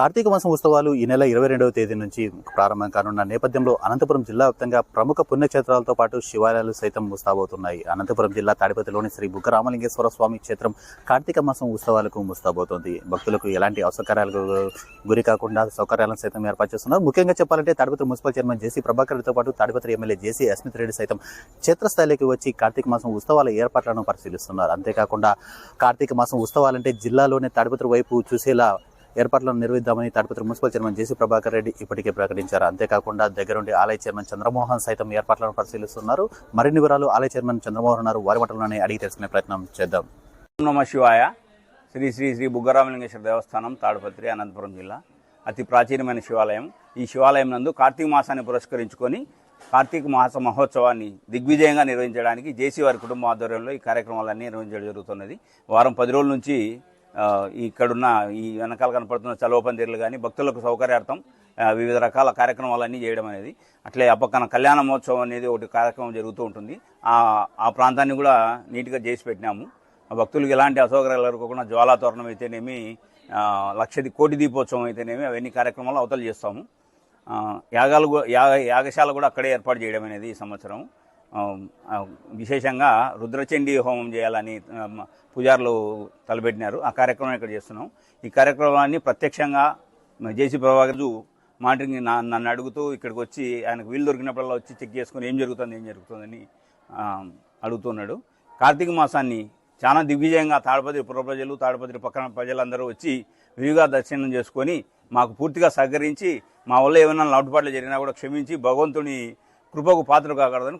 కార్తీక మాసం ఉత్సవాలు ఈ నెల ఇరవై రెండవ తేదీ నుంచి ప్రారంభం కానున్న నేపథ్యంలో అనంతపురం జిల్లా వ్యాప్తంగా ప్రముఖ పుణ్యక్షేత్రాలతో పాటు శివాలయాలు సైతం ముస్తాబోతున్నాయి అనంతపురం జిల్లా తాడిపతిలోని శ్రీ బుగ్గరామలింగేశ్వర స్వామి క్షేత్రం కార్తీక మాసం ఉత్సవాలకు ముస్తాబోతోంది భక్తులకు ఎలాంటి అసౌకర్యాలకు గురి కాకుండా సౌకర్యాలను సైతం ఏర్పాటు చేస్తున్నారు. ముఖ్యంగా చెప్పాలంటే తాడిపత్రి మున్సిపల్ చైర్మన్ జేసీ ప్రభాకర్తో పాటు తాడిపత్రి ఎమ్మెల్యే జేసీ అస్మిత్ రెడ్డి సైతం క్షేత్రస్థాయిలోకి వచ్చి కార్తీక మాసం ఉత్సవాల ఏర్పాట్లను పరిశీలిస్తున్నారు. అంతేకాకుండా కార్తీక మాసం ఉత్సవాలంటే జిల్లాలోనే తాడిపత్రి వైపు చూసేలా ఏర్పాట్లను నిర్వహిద్దామని Tadipatri municipal chairman JC Prabhakar Reddy ఇప్పటికే ప్రకటించారు. అంతేకాకుండా దగ్గరుండి ఆలయ చైర్మన్ చంద్రమోహన్ సైతం ఏర్పాట్లను పరిశీలిస్తున్నారు. మరిన్ని వివరాలు ఆలయ చైర్మన్ చంద్రమోహన్ ఉన్నారు వారి మాటల్లోనే అడిగి తెలుసుకునే ప్రయత్నం చేద్దాం. నమ శివాయ. శ్రీ శ్రీ శ్రీ బుగ్గరామలింగేశ్వర దేవస్థానం తాడుపత్రి అనంతపురం జిల్లా. అతి ప్రాచీనమైన శివాలయం. ఈ శివాలయం నందు కార్తీక మాసాన్ని పురస్కరించుకొని కార్తీక మాస మహోత్సవాన్ని దిగ్విజయంగా నిర్వహించడానికి జేసీ వారి కుటుంబ ఆధ్వర్యంలో ఈ కార్యక్రమాలన్నీ నిర్వహించడం జరుగుతున్నది. వారం పది రోజుల నుంచి ఇక్కడున్న ఈ వెనకాల కనపడుతున్న చలవపందిర్లు కానీ భక్తులకు సౌకర్యార్థం వివిధ రకాల కార్యక్రమాలన్నీ చేయడం అనేది. అట్లే అప్పక్కన పక్కన కళ్యాణ మహోత్సవం అనేది ఒకటి కార్యక్రమం జరుగుతూ ఉంటుంది. ఆ ఆ ప్రాంతాన్ని కూడా నీట్గా చేసి పెట్టినాము. ఆ భక్తులకు ఎలాంటి అసౌకర్యాలు ఎదుర్కోకుండా జ్వాలా తోరణం అయితేనేమి లక్షది కోటి దీపోత్సవం అయితేనేమి అవన్నీ కార్యక్రమాలు అవతలు చేస్తాము. యాగాలు యాగ యాగశాల కూడా అక్కడే ఏర్పాటు చేయడం అనేది ఈ సంవత్సరం. విశేషంగా రుద్రచండీ హోమం చేయాలని పూజారులు తలపెట్టినారు. ఆ కార్యక్రమం ఇక్కడ చేస్తున్నాం. ఈ కార్యక్రమాన్ని ప్రత్యక్షంగా జేసీ ప్రభాకర్ మానిటరింగ్ నన్ను అడుగుతూ ఇక్కడికి వచ్చి ఆయనకు వీలు దొరికినప్పుడల్లా వచ్చి చెక్ చేసుకుని ఏం జరుగుతుంది ఏం జరుగుతుందని అడుగుతున్నాడు. కార్తీక మాసాన్ని చాలా దిగ్విజయంగా తాడపత్రి పుర ప్రజలు తాడపత్రి పక్కన ప్రజలందరూ వచ్చి విరిగా దర్శనం చేసుకొని మాకు పూర్తిగా సహకరించి మా వల్ల ఏమైనా లోటుపాట్లు జరిగినా కూడా క్షమించి భగవంతుని కృపకు పాత్ర కాకూడదని